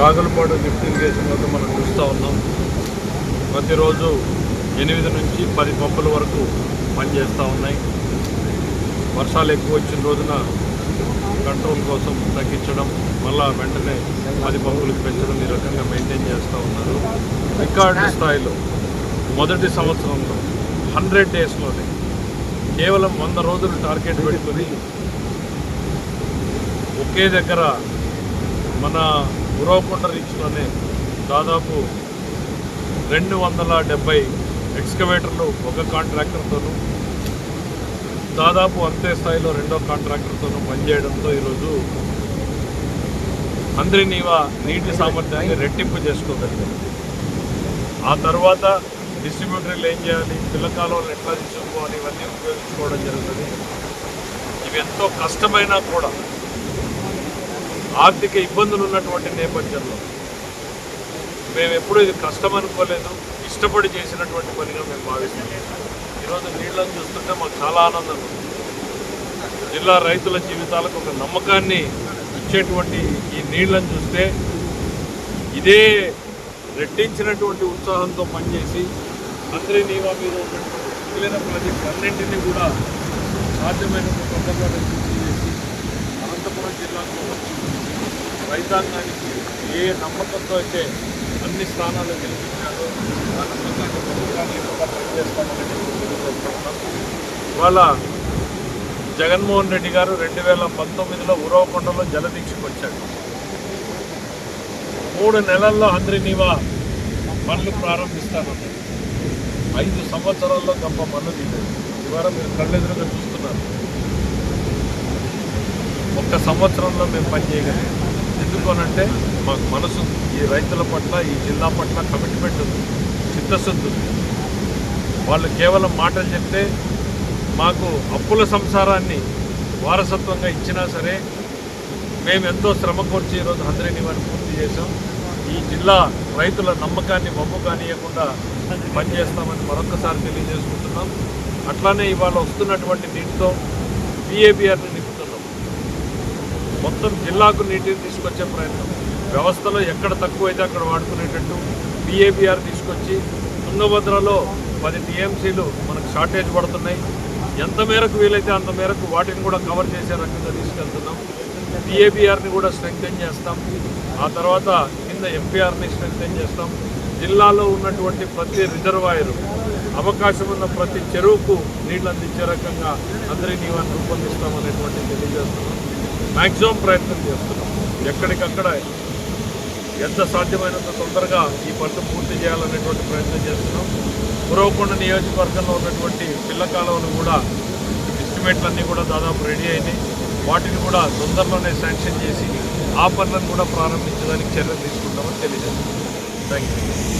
రాగులపాటు lift irrigation వద్ద మనం చూస్తూ ఉన్నాం. ప్రతిరోజు ఎనిమిది నుంచి పది పంపుల వరకు పనిచేస్తూ ఉన్నాయి. వర్షాలు ఎక్కువ వచ్చిన రోజున కంట్రోల్ కోసం తగ్గించడం మళ్ళా వెంటనే పది పంపులకు పెంచడం ఈ రకంగా మెయింటైన్ చేస్తూ ఉన్నారు. రికార్డు స్థాయిలో మొదటి సంవత్సరంలో హండ్రెడ్ డేస్లోనే కేవలం వంద రోజులు టార్గెట్ పెట్టుకుని ఒకే దగ్గర మన ఉరవకొండ రీచ్లోనే దాదాపు రెండు వందల డెబ్బై ఎక్స్కవేటర్లు ఒక కాంట్రాక్టర్తోనూ దాదాపు అంతే స్థాయిలో రెండో కాంట్రాక్టర్తోనూ పనిచేయడంతో ఈరోజు అందరినీవా నీటి సామర్థ్యాన్ని రెట్టింపు చేసుకోగలిగాం ఆ తర్వాత డిస్ట్రిబ్యూటర్లు ఏం చేయాలి? పిల్ల ఎట్లా తీసుకోవాలి ఇవన్నీ ఉపయోగించుకోవడం జరుగుతుంది. ఇవి ఎంతో కష్టమైనా కూడా ఆర్థిక ఇబ్బందులు ఉన్నటువంటి నేపథ్యంలో మేము ఎప్పుడూ ఇది కష్టం అనుకోలేదు. ఇష్టపడి చేసినటువంటి పనిగా మేము భావిస్తున్నాం. ఈరోజు నీళ్ళను చూస్తుంటే మాకు చాలా ఆనందం. జిల్లా రైతుల జీవితాలకు ఒక నమ్మకాన్ని ఇచ్చేటువంటి ఈ నీళ్ళను చూస్తే ఇదే రెట్టించినటువంటి ఉత్సాహంతో పనిచేసి అందరి నీవా మీద ఉన్నటువంటి మిగిలిన ప్రాజెక్ట్ అన్నింటినీ కూడా సాధ్యమైన పద్ధతి పూర్తి అనంతపురం జిల్లాకు రైతాంగానికి ఏ నమ్మకంతో అయితే అన్ని స్థానాలు గెలిపించారో ఆ నమ్మకాన్ని ప్రభుత్వాన్ని కూడా పనిచేస్తామని ఇవాళ జగన్మోహన్ రెడ్డి గారు రెండు వేల పంతొమ్మిదిలో ఉరవకొండలో జలదీక్షకు వచ్చాడు. మూడు నెలల్లో అందరి నీవా పనులు ప్రారంభిస్తానన్నారు. ఐదు సంవత్సరాల్లో గొప్ప పనులు తీయలేదు. ఇవాళ మీరు కళ్ళెదురుగా చూస్తున్నారు. ఒక్క సంవత్సరంలో మేము పని ఎందుకు అనంటే మాకు మనసు ఈ రైతుల పట్ల ఈ జిల్లా పట్ల కమిట్మెంట్ ఉంది చిత్తశుద్ధి ఉంది. వాళ్ళు కేవలం మాటలు చెప్తే మాకు అప్పుల సంసారాన్ని వారసత్వంగా ఇచ్చినా సరే మేము ఎంతో శ్రమ కోర్చి ఈరోజు హంద్రేని వారిని పూర్తి చేశాం. ఈ జిల్లా రైతుల నమ్మకాన్ని మమ్ము కానియకుండా పనిచేస్తామని మరొకసారి తెలియజేసుకుంటున్నాం. అట్లానే ఇవాళ వస్తున్నటువంటి దీంతో పిఏబిఆర్ని మొత్తం జిల్లాకు నీటిని తీసుకొచ్చే ప్రయత్నం. వ్యవస్థలో ఎక్కడ తక్కువైతే అక్కడ వాడుకునేటట్టు పిఏబిఆర్ తీసుకొచ్చి తుంగభద్రలో పది టీఎంసీలు మనకు షార్టేజ్ పడుతున్నాయి. ఎంత మేరకు వీలైతే అంత మేరకు వాటిని కూడా కవర్ చేసే రకంగా తీసుకెళ్తున్నాం. పిఏబిఆర్ని కూడా స్ట్రెంగ్తెన్ చేస్తాం. ఆ తర్వాత కింద ఎంపీఆర్ని స్ట్రెంగ్తెన్ చేస్తాం. జిల్లాలో ఉన్నటువంటి ప్రతి రిజర్వాయరు అవకాశం ఉన్న ప్రతి చెరువుకు నీళ్ళు అందించే రకంగా అందరి నీవాన్ని రూపొందిస్తామనేటువంటి తెలియజేస్తున్నాం. మ్యాక్సిమం ప్రయత్నం చేస్తున్నాం. ఎక్కడికక్కడ ఎంత సాధ్యమైనంత తొందరగా ఈ పనులు పూర్తి చేయాలనేటువంటి ప్రయత్నం చేస్తున్నాం. పురవకొండ నియోజకవర్గంలో ఉన్నటువంటి పిల్ల కాలువలు కూడా ఎస్టిమేట్లన్నీ కూడా దాదాపు రెడీ అయినాయి. వాటిని కూడా తొందరలోనే శాంక్షన్ చేసి ఆ పనులను కూడా ప్రారంభించడానికి చర్యలు తీసుకుంటామని తెలియజేస్తున్నాం. Thank you